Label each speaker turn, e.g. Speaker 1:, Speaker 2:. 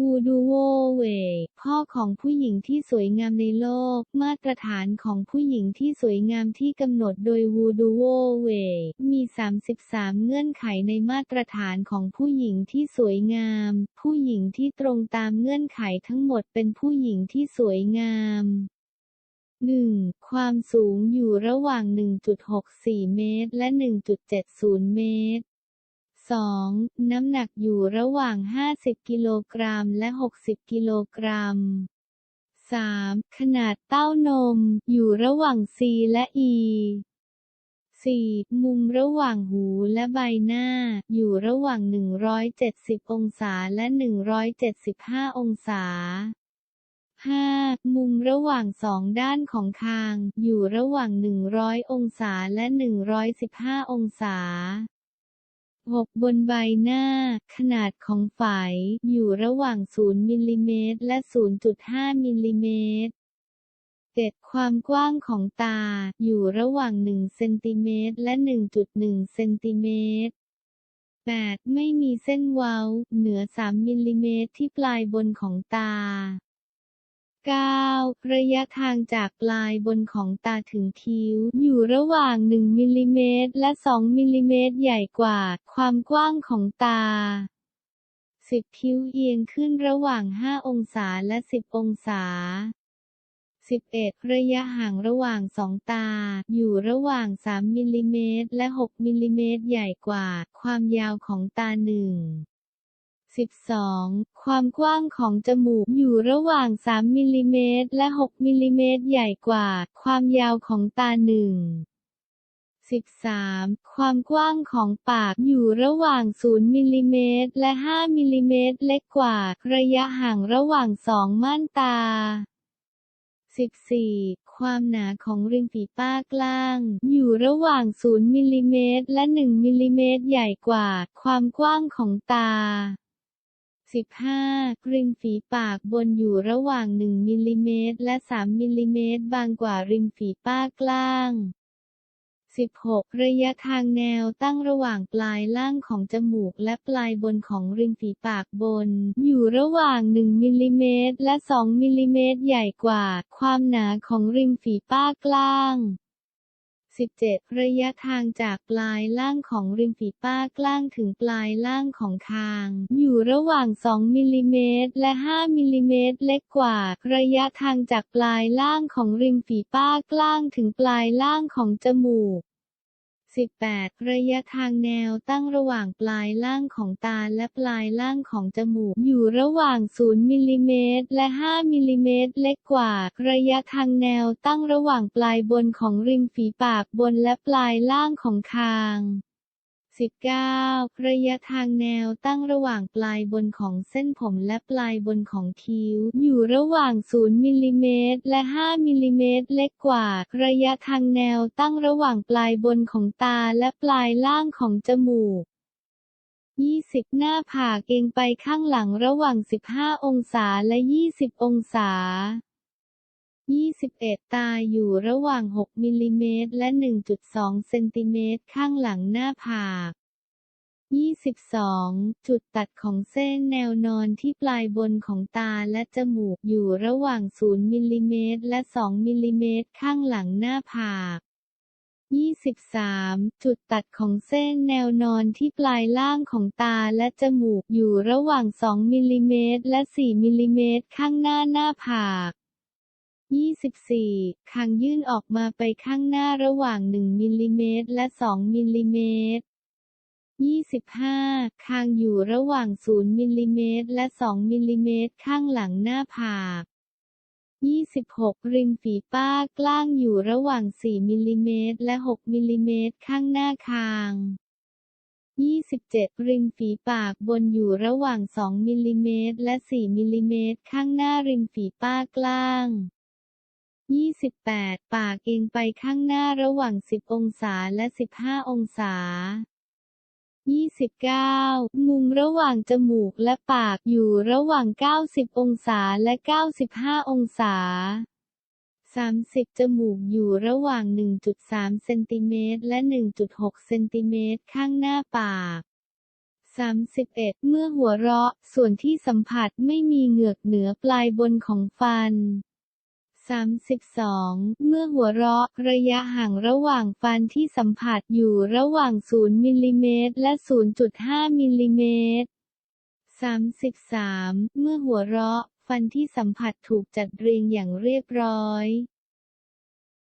Speaker 1: วูดูโวเวพ่อของผู้หญิงที่สวยงามในโลก มาตรฐานของผู้หญิงที่สวยงามที่กำหนดโดยวูดูโวเวมี 33 เงื่อนไขในมาตรฐานของผู้หญิงที่สวยงาม ผู้หญิงที่ตรงตามเงื่อนไขทั้งหมดเป็นผู้หญิงที่สวยงาม 1. ความสูงอยู่ระหว่าง 1.64 เมตร และ 1.70 เมตร 2. น้ำหนักอยู่ระหว่าง 50 กิโลกรัมและ 60 กิโลกรัม 3. ขนาดเต้านม อยู่ระหว่าง C และ E 4. มุมระหว่างหูและใบหน้า อยู่ระหว่าง 170 องศาและ 175 องศา 5. มุมระหว่างสองด้านของคาง อยู่ระหว่าง 100 องศาและ 115 องศา 6. บนใบหน้า ขนาดของฝายอยู่ระหว่าง 0มิลลิเมตรและ 0.5มิลลิเมตร 7. ความกว้างของตาอยู่ระหว่าง 1 เซนติเมตรและ 1.1 เซนติเมตร 8. ไม่มีเส้นเว้า เหนือ 3 มิลลิเมตรที่ปลายบนของตา 9. ระยะทางจากปลายบนของตาถึงคิ้ว อยู่ระหว่าง 1มิลลิเมตรและ 2มิลลิเมตรใหญ่กว่า ความกว้างของตา 10. คิ้วเอียงขึ้นระหว่าง 5 องศาและ 10 องศา 11. ระยะห่างระหว่างสองตา อยู่ระหว่าง 3มิลลิเมตรและ 6มิลลิเมตรใหญ่กว่า ความยาวของตาหนึ่ง 12. ความกว้างของจมูกอยู่ระหว่าง 3 มิลลิเมตรและ 6 มิลลิเมตรใหญ่กว่า ความยาวของตาหนึ่ง 13. ความกว้างของปากอยู่ระหว่าง 0มิลลิเมตรและ 5มิลลิเมตรเล็กกว่า ระยะห่างระหว่างสองม่านตา 14. ความหนาของริมฝีปากล่าง อยู่ระหว่าง 0มิลลิเมตรและ 1มิลลิเมตรใหญ่กว่า ความกว้างของตา 15. ริมฝีปากบนอยู่ระหว่าง 1มิลลิเมตรและ 3มิลลิเมตรบางกว่าริมฝีปากล่าง 16. ระยะทางแนวตั้งระหว่างปลายล่างของจมูกและปลายบนของริมฝีปากบน อยู่ระหว่าง 1มิลลิเมตรและ 2มิลลิเมตรใหญ่กว่า ความหนาของริมฝีปากล่าง 17. ระยะทางจากปลายล่างของริมฝีปากล่างถึงปลายล่างของคาง อยู่ระหว่าง 2มิลลิเมตรและ 5มิลลิเมตรเล็กกว่า ระยะทางจากปลายล่างของริมฝีปากล่างถึงปลายล่างของจมูก 18. ระยะทางแนวตั้งระหว่างปลายล่างของตาและปลายล่างของจมูก อยู่ระหว่าง 0มิลลิเมตรและ 5มิลลิเมตรเล็กกว่า ระยะทางแนวตั้งระหว่างปลายบนของริมฝีปากบนและปลายล่างของคาง 19. ระยะทางแนวตั้งระหว่างปลายบนของเส้นผมและปลายบนของคิ้ว อยู่ระหว่าง 0มิลลิเมตรและ 5มิลลิเมตรเล็กกว่า ระยะทางแนวตั้งระหว่างปลายบนของตาและปลายล่างของจมูก20 หน้าผากเองไปข้างหลังระหว่าง 15 องศาและ 20 องศา 21 ตาอยู่ระหว่าง 6 มิลลิเมตร และ 1.2 เซนติเมตร ข้างหลังหน้าผาก 22 จุดตัดของเส้นแนวนอนที่ปลายบนของตาและจมูกอยู่ระหว่าง 0 มิลลิเมตร และ 2 มิลลิเมตร ข้างหลังหน้าผาก 23 จุดตัดของเส้นแนวนอนที่ปลายล่างของตาและจมูกอยู่ระหว่าง 2 มิลลิเมตร และ 4 มิลลิเมตร ข้างหน้าหน้าผาก 24. คางยื่นออกมาไปข้างหน้าระหว่าง 1มิลลิเมตรและ 2มิลลิเมตร 25. คางอยู่ระหว่าง 0มิลลิเมตรและ 2มิลลิเมตรข้างหลังหน้าผาก 26. ริมฝีปากล่างอยู่ระหว่าง 4มิลลิเมตรและ 6มิลลิเมตรข้างหน้าคาง 27 ริมฝีปากบนอยู่ระหว่าง 2มิลลิเมตรและ 4มิลลิเมตรข้างหน้าริมฝีปากล่าง 28 ปากเองไปข้างหน้าระหว่าง 10 องศาและ 15 องศา 29 มุมระหว่างจมูกและปากอยู่ระหว่าง 90 องศาและ 95 องศา 30 จมูกอยู่ระหว่าง 1.3 เซนติเมตรและ 1.6 เซนติเมตรข้างหน้าปาก 31 เมื่อหัวเราะ ส่วนที่สัมผัสไม่มีเหงือกเหนือปลายบนของฟัน 32 เมื่อหัวเราะ ระยะห่างระหว่างฟันที่สัมผัสอยู่ระหว่าง 0มิลลิเมตรและ 0.5มิลลิเมตร33 เมื่อหัวเราะ ฟันที่สัมผัสถูกจัดเรียงอย่างเรียบร้อย